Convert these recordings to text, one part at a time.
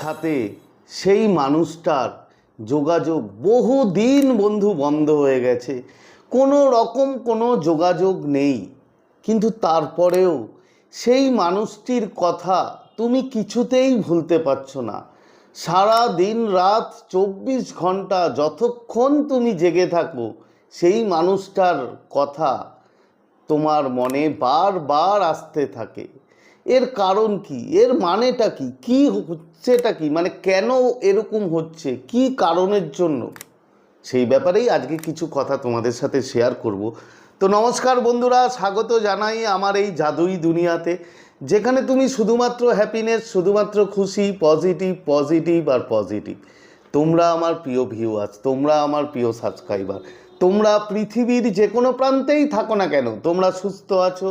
সাথে সেই মানুষটার যোগাযোগ বহু দিন বন্ধু বন্ধ হয়ে গেছে। কোনো রকম কোনো যোগাযোগ নেই। কিন্তু তারপরেও সেই মানুষটির কথা তুমি কিছুতেই ভুলতে পারছ না। সারা দিন রাত চব্বিশ ঘণ্টা যতক্ষণ তুমি জেগে থাকো, সেই মানুষটার কথা তোমার মনে বারবার আসতে থাকে। এর কারণ কি? এর মানেটা কি? কি হচ্ছেটা কি? মানে কেন এরকম হচ্ছে? কি কারণের জন্য? সেই ব্যাপারেই আজকে কিছু কথা তোমাদের সাথে শেয়ার করব। তো নমস্কার বন্ধুরা, স্বাগত জানাই আমার এই জাদুই দুনিয়াতে, যেখানে তুমি শুধুমাত্র হ্যাপিনেস শুধুমাত্র খুশি পজিটিভ পজিটিভ আর পজিটিভ তোমরা আমার প্রিয় ভিউয়ার্স তোমরা আমার প্রিয় সাবস্ক্রাইবার তোমরা পৃথিবীর যে কোনো প্রান্তেই থাকো না কেন, তোমরা সুস্থ আছো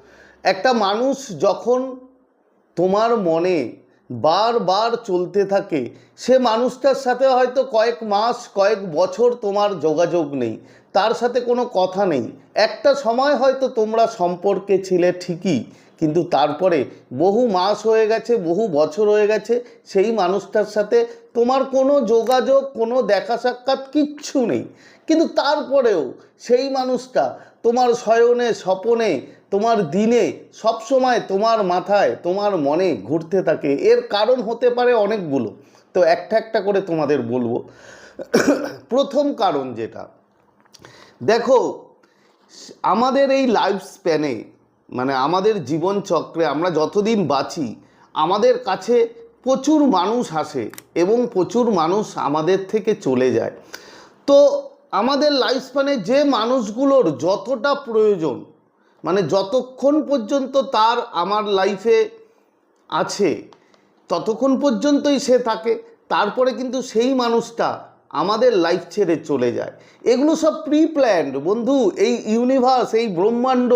একটা মানুষ যখন তোমার মনে বারবার চলতে থাকে, সে মানুষটার সাথে হয়তো কয়েক মাস, কয়েক বছর তোমার যোগাযোগ নেই। তার সাথে কোনো কথা নেই। একটা সময় হয়তো তোমরা সম্পর্কে ছিলে ঠিকই, কিন্তু তারপরে বহু মাস হয়ে গেছে, বহু বছর হয়ে গেছে, সেই মানুষটার সাথে তোমার কোনো যোগাযোগ, কোনো দেখা সাক্ষাৎ কিচ্ছু নেই। কিন্তু তারপরেও সেই মানুষটা তোমার শয়নে, স্বপনে তোমার দিনে সব সময় তোমার মাথায়, তোমার মনে ঘুরতে থাকে। এর কারণ হতে পারে অনেকগুলো। তো একটা একটা করে তোমাদের বলব। প্রথম কারণ যেটা, দেখো, আমাদের এই লাইফ স্প্যানে মানে আমাদের জীবন চক্রে আমরা যতদিন বাঁচি, আমাদের কাছে প্রচুর মানুষ আসে এবং প্রচুর মানুষ আমাদের থেকে চলে যায়। তো আমাদের লাইফ স্প্যানে যে মানুষগুলোর যতটা প্রয়োজন মানে যতক্ষণ পর্যন্ত তার আমার লাইফে আছে, ততক্ষণ পর্যন্তই সে থাকে। তারপরে কিন্তু সেই মানুষটা আমাদের লাইফ ছেড়ে চলে যায়। এগুলো সব প্রি প্ল্যান্ড বন্ধু, এই ইউনিভার্স এই ব্রহ্মাণ্ড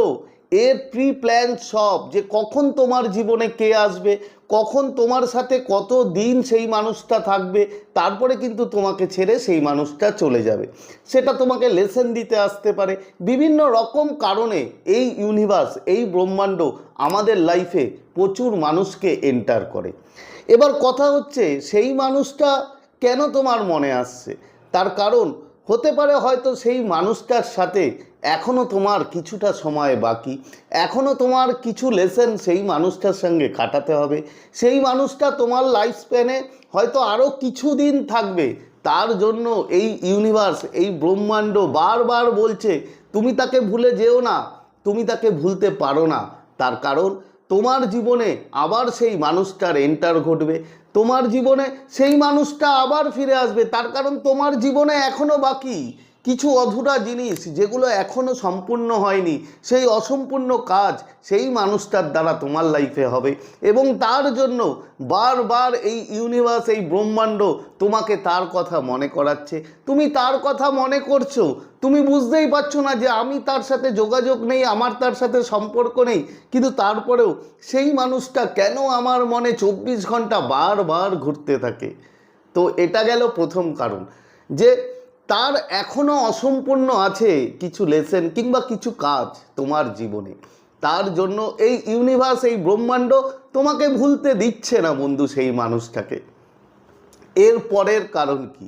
এর প্রি প্ল্যান সব যে কখন তোমার জীবনে কে আসবে, কখন তোমার সাথে কত দিন সেই মানুষটা থাকবে, তারপরে কিন্তু তোমাকে ছেড়ে সেই মানুষটা চলে যাবে। সেটা তোমাকে লেসন দিতে আসতে পারে। বিভিন্ন রকম কারণে এই ইউনিভার্স এই ব্রহ্মাণ্ড আমাদের লাইফে প্রচুর মানুষকে এন্টার করে। এবার কথা হচ্ছে, সেই মানুষটা কেন তোমার মনে আসছে? তার কারণ হতে পারে হয়তো সেই মানুষটার সাথে এখনও তোমার কিছুটা সময় বাকি এখনও তোমার কিছু লেসেন সেই মানুষটার সঙ্গে কাটাতে হবে, সেই মানুষটা তোমার লাইফ স্প্যানে হয়তো আরও কিছু দিন থাকবে, তার জন্য এই ইউনিভার্স এই ব্রহ্মাণ্ড বারবার বলছে, তুমি তাকে ভুলে যেও না, তুমি তাকে ভুলতে পারো না। তার কারণ তোমার জীবনে আবার সেই মানুষটার এন্টার ঘটবে। তোমার জীবনে সেই মানুষটা আবার ফিরে আসবে। তার কারণ তোমার জীবনে এখনও বাকি। কিছু অধুরা জিনিস যেগুলো এখনও সম্পূর্ণ হয়নি, সেই অসম্পূর্ণ কাজ সেই মানুষটার দ্বারা তোমার লাইফে হবে। এবং তার জন্য বারবার এই ইউনিভার্স এই ব্রহ্মাণ্ড তোমাকে তার কথা মনে করাচ্ছে। তুমি তার কথা মনে করছ, তুমি বুঝতেই পারছ না যে আমি তার সাথে যোগাযোগ নেই, আমার তার সাথে সম্পর্ক নেই। কিন্তু তারপরেও সেই মানুষটা কেন আমার মনে চব্বিশ ঘণ্টা বারবার ঘুরতে থাকে? তো এটা গেল প্রথম কারণ। যে তার এখনও অসম্পূর্ণ আছে কিছু লেসেন কিংবা কিছু কাজ তোমার জীবনে। তার জন্য এই ইউনিভার্স এই ব্রহ্মাণ্ড তোমাকে ভুলতে দিচ্ছে না বন্ধু সেই মানুষটাকে। এর পরের কারণ কি?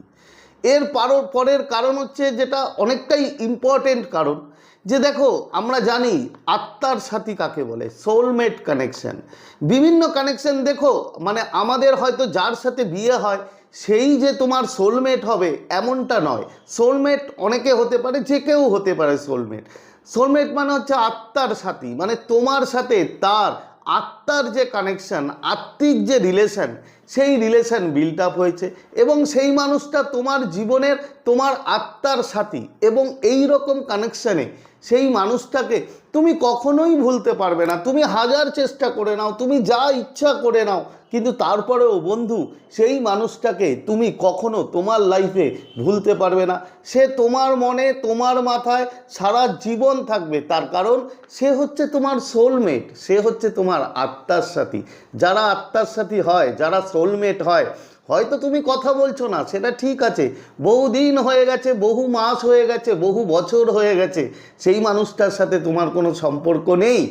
এর পারো, পরের কারণ হচ্ছে যেটা অনেকটাই ইম্পর্টেন্ট কারণ, যে দেখো আমরা জানি আত্মার সাথী কাকে বলে? সোলমেট কানেকশন বিভিন্ন কানেকশন দেখো মানে আমাদের হয়তো যার সাথে বিয়ে হয় সেই যে তোমার সোলমেট হবে, এমনটা নয়। সোলমেট অনেকে হতে পারে, যে কেউ হতে পারে সোলমেট সোলমেট মানে হচ্ছে আত্মার সাথী মানে তোমার সাথে তার আত্মার যে কানেকশান আত্মিক যে রিলেশন সেই রিলেশন বিল্ড আপ হয়েছে এবং সেই মানুষটা তোমার জীবনের, তোমার আত্মার সাথী এবং এই রকম কানেকশানে সেই মানুষটাকে তুমি কখনোই ভুলতে পারবে না। তুমি হাজার চেষ্টা করে নাও, তুমি যা ইচ্ছা করে নাও, কিন্তু তারপরেও বন্ধু, সেই মানুষটাকে তুমি কখনো তোমার লাইফে ভুলতে পারবে না। সে তোমার মনে, তোমার মাথায় সারা জীবন থাকবে। তার কারণ সে হচ্ছে তোমার সোলমেট সে হচ্ছে তোমার আত্মার সাথী। যারা আত্মার সাথী হয়, যারা সোলমেট হয়, হয়তো তুমি কথা বলছো না, সেটা ঠিক আছে। বহুদিন হয়ে গেছে, বহু মাস হয়ে গেছে, বহু বছর হয়ে গেছে, সেই মানুষটার সাথে তোমার কোনো সম্পর্ক নেই।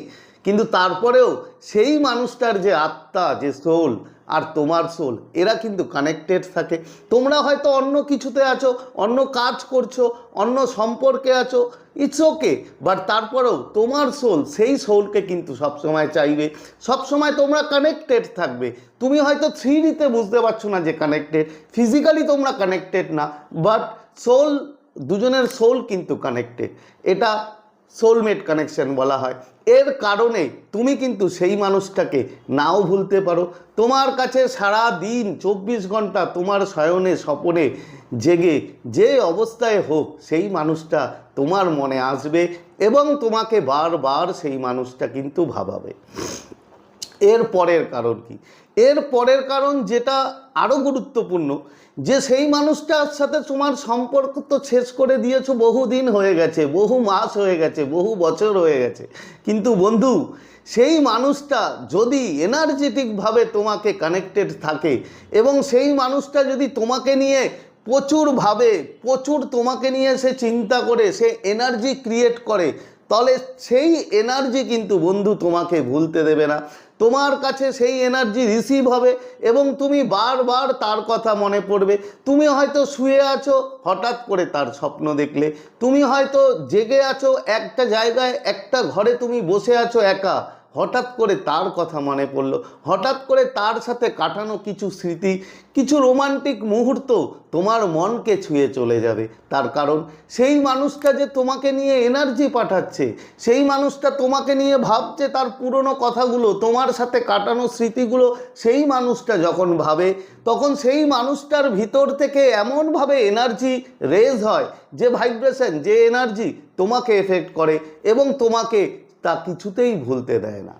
কিন্তু তারপরেও সেই মানুষটার যে আত্মা, যে সোল আর তোমার সোল এরা কিন্তু কানেক্টেড থাকে। তোমরা হয়তো অন্য কিছুতে আছো, অন্য কাজ করছ, অন্য সম্পর্কে আছো ইটস ওকে বাট তারপরেও তোমার সোল সেই সোলকে কিন্তু সবসময় চাইবে। সবসময় তোমরা কানেক্টেড থাকবে। তুমি হয়তো থ্রিডিতে বুঝতে পারছ না যে কানেক্টেড ফিজিক্যালি তোমরা কানেক্টেড না বাট সোল দুজনের সোল কিন্তু কানেক্টেড এটা সোলমেট কানেকশন বলা হয়। এর কারণে তুমি কিন্তু সেই মানুষটাকে নাও ভুলতে পারো। তোমার কাছে সারা দিন চব্বিশ ঘণ্টা তোমার শয়নে স্বপনে জেগে যে অবস্থায় হোক, সেই মানুষটা তোমার মনে আসবে এবং তোমাকে বারবার সেই মানুষটা কিন্তু ভাবাবে। এর পরের কারণ কি? এর পরের কারণ যেটা আরও গুরুত্বপূর্ণ, যে সেই মানুষটার সাথে তোমার সম্পর্ক তো শেষ করে দিয়েছ বহু দিন হয়ে গেছে, বহু মাস হয়ে গেছে, বহু বছর হয়ে গেছে। কিন্তু বন্ধু, সেই মানুষটা যদি এনার্জেটিকভাবে তোমাকে কানেক্টেড থাকে এবং সেই মানুষটা যদি তোমাকে নিয়ে প্রচুর ভাবে প্রচুর তোমাকে নিয়ে সে চিন্তা করে, সে এনার্জি ক্রিয়েট করে। তাহলে সেই এনার্জি কিন্তু বন্ধু তোমাকে ভুলতে দেবে না। তোমার কাছে সেই এনার্জি রিসিভ হবে এবং তুমি বারবার তার কথা মনে পড়বে। তুমি হয়তো শুয়ে আছো, হঠাৎ করে তার স্বপ্ন দেখলে। তুমি হয়তো জেগে আছো, একটা জায়গায়, একটা ঘরে তুমি বসে আছো একা। হঠাৎ করে তার কথা মনে পড়ল, হঠাৎ করে তার সাথে কাটানো কিছু স্মৃতি, কিছু রোমান্টিক মুহূর্ত তোমার মনকে ছুঁয়ে চলে যাবে। তার কারণ, সেই মানুষটা যে তোমাকে নিয়ে এনার্জি পাঠাচ্ছে, সেই মানুষটা তোমাকে নিয়ে ভাবছে তার পুরনো কথাগুলো, তোমার সাথে কাটানো স্মৃতিগুলো, সেই মানুষটা যখন ভাবে, তখন সেই মানুষটার ভিতর থেকে এমনভাবে এনার্জি রেজ হয়, যে ভাইব্রেশন যে এনার্জি তোমাকে এফেক্ট করে এবং তোমাকে তা কিছুতেই ভুলতে দেয় না।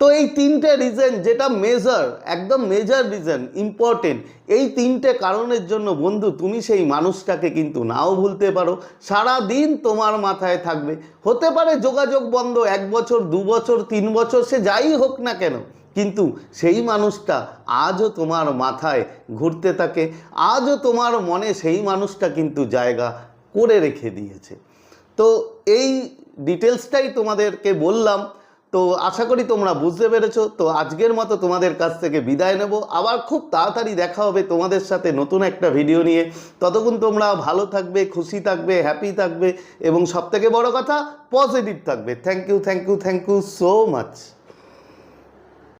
তো এই তিনটে রিজন যেটা মেজর একদম মেজর রিজন ইম্পর্টেন্ট এই তিনটে কারণের জন্য বন্ধু তুমি সেই মানুষটাকে কিন্তু নাও ভুলতে পারো। সারা দিন তোমার মাথায় থাকবে। হতে পারে যোগাযোগ বন্ধ, এক বছর, দু বছর, তিন বছর, সে যাই হোক না কেন, কিন্তু সেই মানুষটা আজও তোমার মাথায় ঘুরতে থাকে। আজও তোমার মনে সেই মানুষটা কিন্তু জায়গা করে রেখে দিয়েছে। তো এই ডিটেলসটাই তোমাদেরকে বললাম। তো আশা করি তোমরা বুঝতে পেরেছ। তো আজকের মতো তোমাদের কাছ থেকে বিদায় নেব। আবার খুব তাড়াতাড়ি দেখা হবে তোমাদের সাথে নতুন একটা ভিডিও নিয়ে। ততক্ষণ তোমরা ভালো থাকবে, খুশি থাকবে হ্যাপি থাকবে এবং সবথেকে বড় কথা পজিটিভ থাকবে। Thank you thank you thank you so much